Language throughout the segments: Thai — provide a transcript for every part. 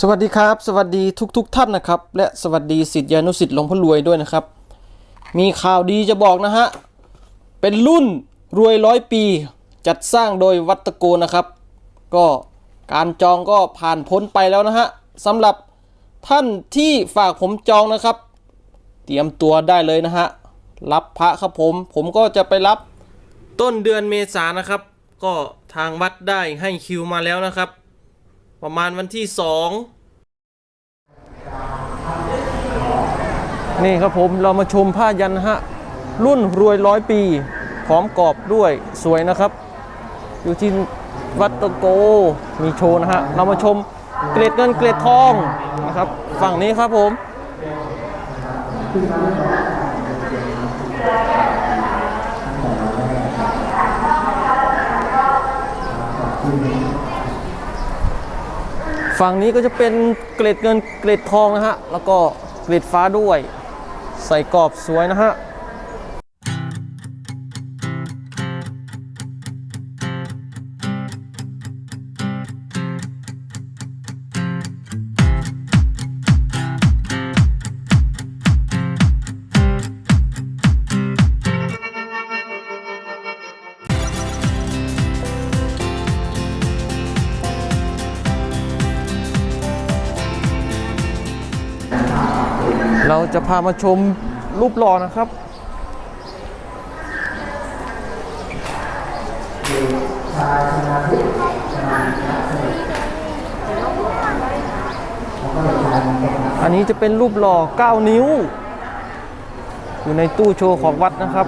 สวัสดีครับ สวัสดีทุกๆทท่านนะครับ และสวัสดีสิทธิานุสิทธิ์หลวงพ่อรวยด้วยนะครับ มีข่าวดีจะบอกนะฮะ เป็นรุ่นรวยร้อยปี จัดสร้างโดยวัดตะโกนะครับ ก็การจองก็ผ่านพ้นไปแล้วนะฮะสำหรับท่านที่ฝากผมจองนะครับ เตรียมตัวได้เลยนะฮะรับพระครับผม ผมก็จะไปรับต้นเดือนเมษานะครับ ก็ทางวัดได้ให้คิวมาแล้วนะครับ ประมาณวันที่สองนี่ครับผมเรามาชมผ้ายันนะฮะ รุ่นรวยร้อยปีพร้อมกรอบด้วยสวยนะครับ อยู่ที่วัดตะโกมีโชว์นะฮะ เรามาชมเกล็ดเงินเกล็ดทองนะครับ ฝั่งนี้ครับผม ฝั่งนี้ก็จะเป็นเกล็ดเงินเกล็ดทองนะฮะ แล้วก็เกล็ดฟ้าด้วย ใส่กรอบสวยนะฮะ เราจะพามาชมรูปหล่อนะครับ อันนี้จะเป็นรูปหล่อ 9 นิ้ว อยู่ในตู้โชว์ของวัดนะครับ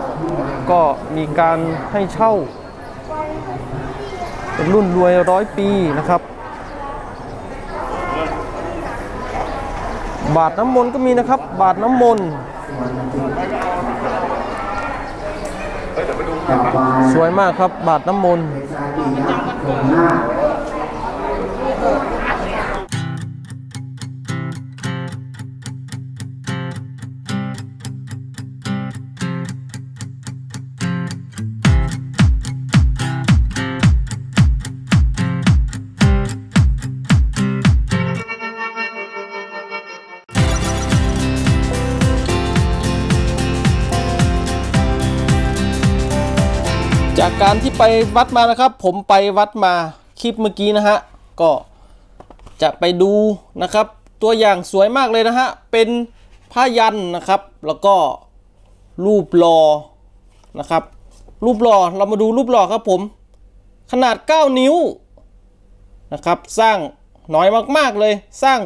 ก็มีการให้เช่า เป็นรุ่นรวยร้อยปีนะครับ บาทน้ำมนต์ก็มีนะครับ บาทน้ำมนต์สวยมากครับ บาทน้ำมนต์ การที่ไปวัดมานะครับ ผมไปวัดมาคลิปเมื่อกี้นะฮะก็จะไปดูนะครับ ตัวอย่างสวยมากเลยนะฮะเป็นผ้ายันนะครับ แล้วก็รูปหลอนะครับ รูปหล่อเรามาดูรูปหล่อครับผม ขนาด 9 นิ้วนะครับ สร้างน้อยมากๆเลยสร้าง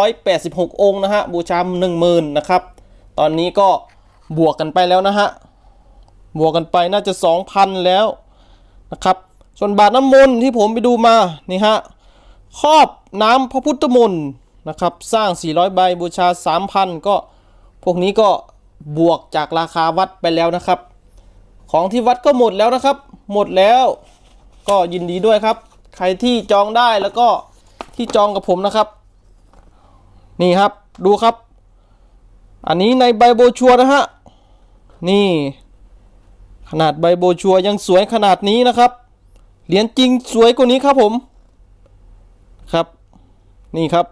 386 องค์นะฮะบูชา10,000นะครับ ตอนนี้ก็บวกกันไปแล้วนะฮะ บวกกันไปน่าจะ 2,000 แล้วนะครับ ส่วนบาทน้ำมนต์ที่ผมไปดูมานี่ฮะครอบน้ำพระพุทธมนต์นะครับ สร้าง 400 ใบบูชา 3,000 ก็พวกนี้ก็บวกจากราคาวัดไปแล้วนะครับ ของที่วัดก็หมดแล้วนะครับ หมดแล้วก็ยินดีด้วยครับ ใครที่จองได้แล้วก็ที่จองกับผมนะครับ นี่ครับดูครับ อันนี้ในใบโบชัวนะฮะ นี่ ขนาดใบโบชัวยังสวยขนาดนี้นะครับ เหรียญจริงสวยกว่านี้ครับผม ครับ นี่ครับ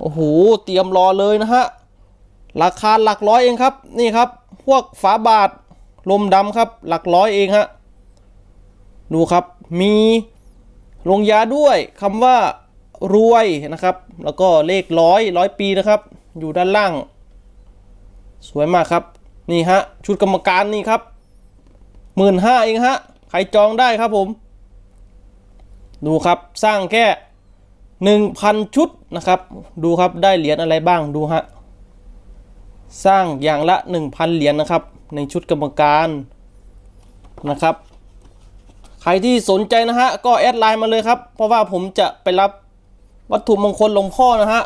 โอ้โห เตรียมรอเลยนะฮะ ราคาหลักร้อยเองครับ นี่ครับ พวกฝาบาท ลมดำครับ หลักร้อยเองฮะ ดูครับ มีลงยาด้วยคำว่ารวยนะครับ แล้วก็เลขร้อยร้อยปีนะครับ อยู่ด้านล่าง สวยมากครับ นี่ฮะ ชุดกรรมการนี่ครับ หมื่นห้าเองฮะ ใครจองได้ครับผม ดูครับสร้างแค่หนึ่งพันชุดนะครับ ดูครับได้เหรียญอะไรบ้างดูฮะ สร้างอย่างละ1,000เหรียญนะครับ ในชุดกรรมการนะครับ ใครที่สนใจนะฮะ ก็แอดไลน์มาเลยครับ เพราะว่าผมจะไปรับวัตถุมงคลหลวงพ่อนะฮะ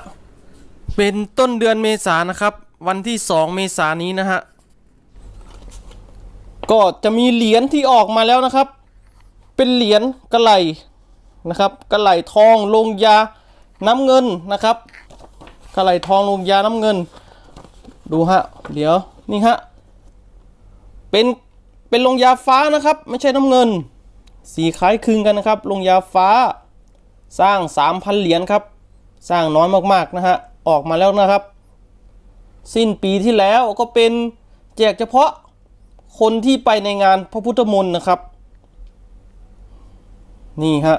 เป็นต้นเดือนเมษานะครับ วันที่ 2 เมษานี้นะฮะ ก็จะมีเหรียญที่ออกมาแล้วนะครับ เป็นเหรียญกระไหลนะครับกระไหลทองลงยาน้ำเงินนะครับกระไหลทองลงยาน้ำเงิน ดูฮะเดี๋ยวนี่ฮะเป็นเป็นลงยาฟ้านะครับ ไม่ใช่น้ำเงิน สีคล้ายคลึงกันนะครับ ลงยาฟ้าสร้าง 3,000 เหรียญครับ สร้างน้อยมากๆนะฮะออกมาแล้วนะครับ สิ้นปีที่แล้วก็เป็นแจกเฉพาะ คนที่ไปในงานพระพุทธมนต์นะครับ นี่ฮะ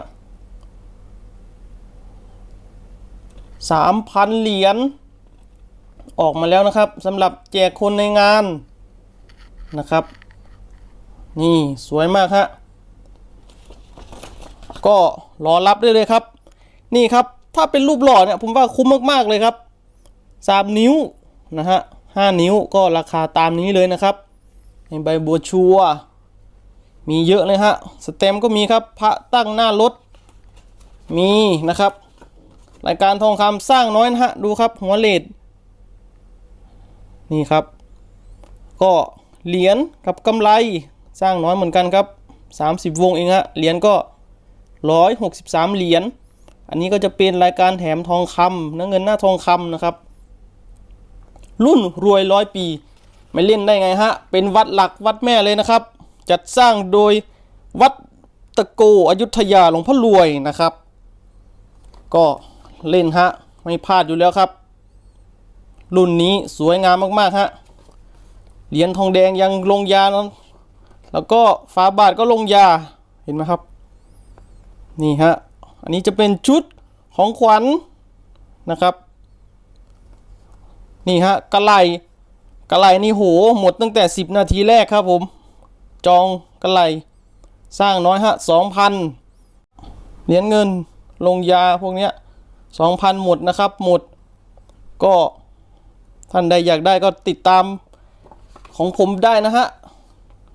สามพันเหรียญออกมาแล้วนะครับสำหรับแจกคนในงานนะครับ นี่สวยมากฮะก็รอรับได้เลยครับ นี่ครับถ้าเป็นรูปหล่อเนี่ยผมว่าคุ้มมาก ๆ เลยครับ 3 นิ้วนะฮะ5นิ้วก็ราคาตามนี้เลยนะครับ ในใบบัวชัว มีเยอะเลยฮะ สเต็มก็มีครับ พระตั้งหน้ารถ มีนะครับ รายการทองคำสร้างน้อยนะฮะ ดูครับ หัวเลดนี่ครับ ก็เหรียญกับกำไรสร้างน้อยเหมือนกันครับ 30 วงเองฮะ เหรียญก็ 163 เหรียญ อันนี้ก็จะเป็นรายการแถมทองคำน้ำเงินหน้าทองคำนะครับ รุ่นรวยร้อยปี ไม่เล่นได้ไงฮะ เป็นวัดหลักวัดแม่เลยนะครับ จัดสร้างโดยวัดตะโกอยุธยาหลวงพ่อรวยนะครับ ก็เล่นฮะ ไม่พลาดอยู่แล้วครับ รุ่นนี้สวยงามมากๆฮะ เหรียญทองแดงยังลงยา แล้วก็ฝาบาทก็ลงยา เห็นไหมครับ นี่ฮะ อันนี้จะเป็นชุดของขวัญนะครับ นี่ฮะกระไหล กระไหลนี่โหหมดตั้งแต่ 10 นาทีแรกครับผม จองกระไหลสร้างน้อยฮะ2,000เหรียญเงินลงยาพวกเนี้ย2,000หมดนะครับหมด ก็ท่านใดอยากได้ก็ติดตามของผมได้นะฮะ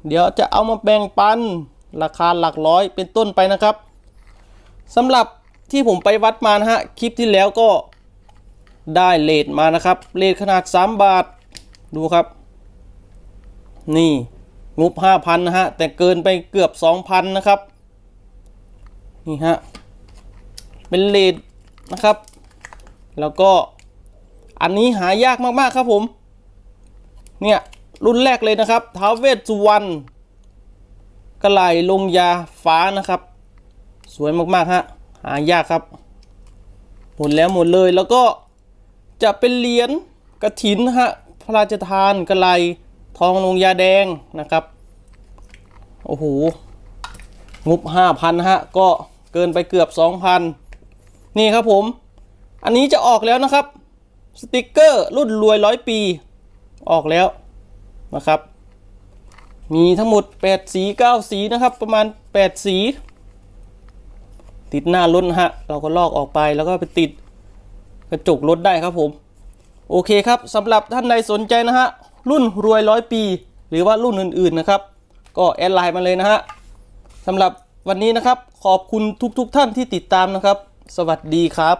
เดี๋ยวจะเอามาแบ่งปันราคาหลักร้อยเป็นต้นไปนะครับสำหรับที่ผมไปวัดมานะฮะ คลิปที่แล้วก็ได้เลทมานะครับ เลทขนาด 3 บาท ดูครับ นี่งบ5,000นะฮะ แต่เกินไปเกือบ2,000นะครับ นี่ฮะ เป็นเลทนะครับ แล้วก็อันนี้หายากมาก ๆ ครับผม เนี่ย รุ่นแรกเลยนะครับท้าวเวสสุวรรณกระไหลลงยาฟ้านะครับ สวยมากๆฮะ หายากครับ หมดแล้วหมดเลยแล้วก็จะเป็นเหรียญกระถินฮะ พระราชทานกระไลทองลงยาแดงนะครับ โอ้โห งบห้าพันฮะ ก็เกินไปเกือบสองพันนี่ครับผม อันนี้จะออกแล้วนะครับ สติกเกอร์รุ่นรวยร้อยปี ออกแล้วนะครับ มีทั้งหมด 8 สี 9 สีนะครับ ประมาณ 8 สี ติดหน้ารถฮะ เราก็ลอกออกไปแล้วก็ไปติดกระจกรถได้ครับผม โอเคครับสำหรับท่านใดสนใจนะฮะรุ่นรวยร้อยปี หรือว่ารุ่นอื่นๆนะครับ ก็แอดไลน์มาเลยนะฮะสำหรับวันนี้นะครับขอบคุณทุกๆทท่านที่ติดตามนะครับ สวัสดีครับ